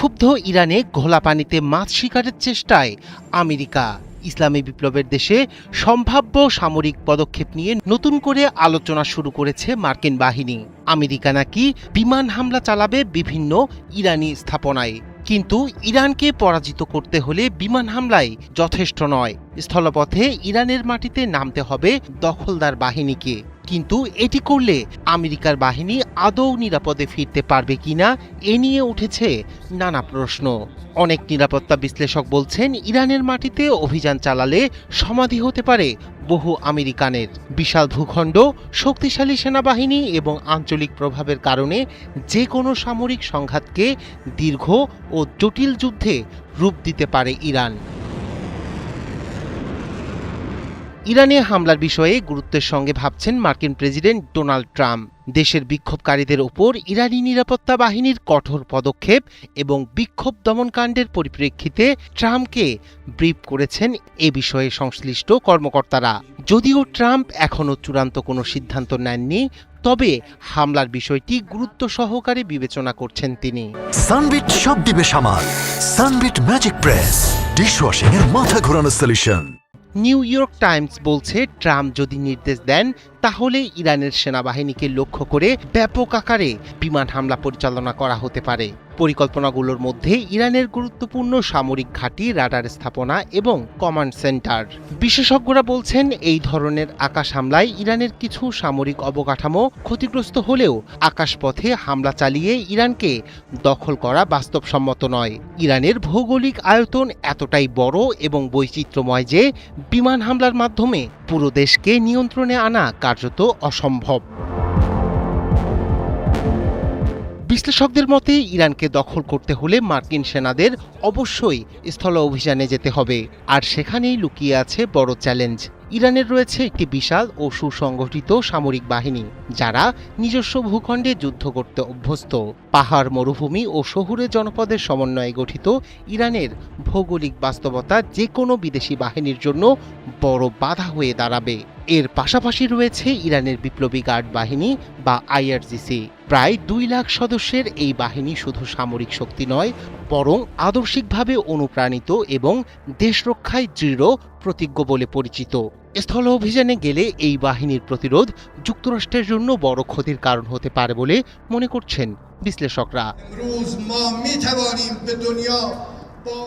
ক্ষুব্ধ ইরানে ঘোলা পানিতে মাছ শিকারের চেষ্টায় আমেরিকা। ইসলামী বিপ্লবের দেশে সম্ভাব্য সামরিক পদক্ষেপ নিয়ে নতুন করে আলোচনা শুরু করেছে মার্কিন বাহিনী। আমেরিকা নাকি বিমান হামলা চালাবে বিভিন্ন ইরানি স্থাপনায়। কিন্তু ইরানকে পরাজিত করতে হলে বিমান হামলায় যথেষ্ট নয়। স্থলপথে ইরানের মাটিতে নামতে হবে দখলদার বাহিনীকে। কিন্তু এটি করলে আমেরিকার বাহিনী আদৌ নিরাপদে ফিরতে পারবে কিনা এ নিয়ে উঠেছে নানা প্রশ্ন। অনেক নিরাপত্তা বিশ্লেষক বলছেন, ইরানের মাটিতে অভিযান চালালে সমাধি হতে পারে বহু আমেরিকানের। বিশাল ভূখণ্ড, শক্তিশালী সেনাবাহিনী এবং আঞ্চলিক প্রভাবের কারণে যে কোনো সামরিক সংঘাতকে দীর্ঘ ও জটিল যুদ্ধে রূপ দিতে পারে ইরান। ইরানে হামলার বিষয়ে গুরুত্বের সঙ্গে ভাবছেন মার্কিন প্রেসিডেন্ট ডোনাল্ড ট্রাম্প। দেশের বিক্ষোভকারীদের ওপর ইরানি নিরাপত্তা বাহিনীর কঠোর পদক্ষেপ এবং বিক্ষোভ দমনকাণ্ডের পরিপ্রেক্ষিতে ট্রাম্পকে ব্রিফ করেছেন এ বিষয়ে সংশ্লিষ্ট কর্মকর্তারা। যদিও ট্রাম্প এখনও চূড়ান্ত কোনো সিদ্ধান্ত নেননি, তবে হামলার বিষয়টি গুরুত্ব সহকারে বিবেচনা করছেন তিনি। সানবিট সব দিবে সামাল। Sunbit magic press. ডিশওয়াশিং এর মাথা ঘোরানো সলিউশন নিউ ইয়র্ক টাইমস বলছে ট্রাম্প যদি নির্দেশ দেন তাহলে ইরানের সেনাবাহিনীকে লক্ষ্য করে ব্যাপক আকারে বিমান হামলা পরিচালনা করা হতে পারে। পরিকল্পনাগুলোর মধ্যে ইরানের গুরুত্বপূর্ণ সামরিক ঘাঁটি, রাডার স্থাপনা এবং কমান্ড সেন্টার। বিশেষজ্ঞরা বলছেন, এই ধরনের আকাশ হামলায় ইরানের কিছু সামরিক অবকাঠামো ক্ষতিগ্রস্ত হলেও আকাশপথে হামলা চালিয়ে ইরানকে দখল করা বাস্তবসম্মত নয়। ইরানের ভৌগোলিক আয়তন এতটাই বড় এবং বৈচিত্র্যময় যে বিমান হামলার মাধ্যমে পুরো দেশকে নিয়ন্ত্রণে আনা কার্যত অসম্ভব। বিশ্লেষকদের মতে, ইরানকে দখল করতে হলে মার্কিন সেনাদের অবশ্যই স্থল অভিযানে যেতে হবে। আর সেখানেই লুকিয়ে আছে বড় চ্যালেঞ্জ। ইরানের রয়েছে একটি বিশাল ও সুসংগঠিত সামরিক বাহিনী, যারা নিজস্ব ভূখণ্ডে যুদ্ধ করতে অভ্যস্ত। পাহাড়, মরুভূমি ও শহুরে জনপদের সমন্বয়ে গঠিত ইরানের ভৌগোলিক বাস্তবতা যে কোনো বিদেশি বাহিনীর জন্য বড় বাধা হয়ে দাঁড়াবে। এর পাশাপাশি রয়েছে ইরানের বিপ্লবী গার্ড বাহিনী বা আইআরজিসি। প্রায় দুই লাখ সদস্যের এই বাহিনী শুধু সামরিক শক্তি নয়, বরং আদর্শিকভাবে অনুপ্রাণিত এবং দেশ রক্ষায় দৃঢ় প্রতিজ্ঞ বলে পরিচিত। স্থল অভিযানে গেলে এই বাহিনীর প্রতিরোধ যুক্তরাষ্ট্রের জন্য বড় ক্ষতির কারণ হতে পারে বলে মনে করছেন বিশ্লেষকরা।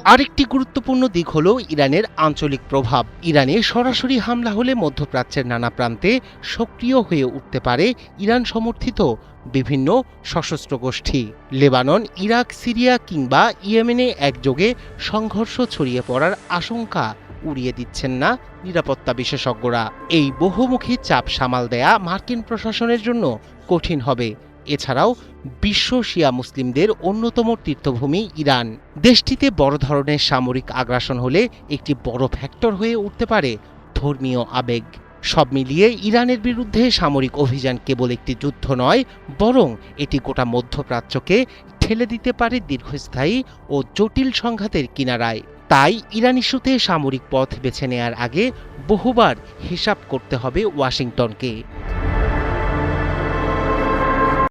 আরেকটি গুরুত্বপূর্ণ দিক হল ইরানের আঞ্চলিক প্রভাব। ইরানে সরাসরি হামলা হলে মধ্যপ্রাচ্যের নানা প্রান্তে সক্রিয় হয়ে উঠতে পারে ইরান সমর্থিত বিভিন্ন সশস্ত্র গোষ্ঠী। লেবানন, ইরাক, সিরিয়া কিংবা ইয়েমেনে একযোগে সংঘর্ষ ছড়িয়ে পড়ার আশঙ্কা উড়িয়ে দিচ্ছেন না নিরাপত্তা বিশেষজ্ঞরা। এই বহুমুখী চাপ সামাল দেয়া মার্কিন প্রশাসনের জন্য কঠিন হবে। এছাড়াও বিশ্ব শিয়া মুসলিমদের অন্যতম তীর্থভূমি ইরান। দেশটিতে বড় ধরনের সামরিক আগ্রাসন হলে একটি বড় ফ্যাক্টর হয়ে উঠতে পারে ধর্মীয় আবেগ। সব মিলিয়ে ইরানের বিরুদ্ধে সামরিক অভিযান কেবল একটি যুদ্ধ নয়, বরং এটি গোটা মধ্যপ্রাচ্যকে ঠেলে দিতে পারে দীর্ঘস্থায়ী ও জটিল সংঘাতের কিনারায়। তাই ইরান ইস্যুতে সামরিক পথ বেছে নেয়ার আগে বহুবার হিসাব করতে হবে ওয়াশিংটনকে।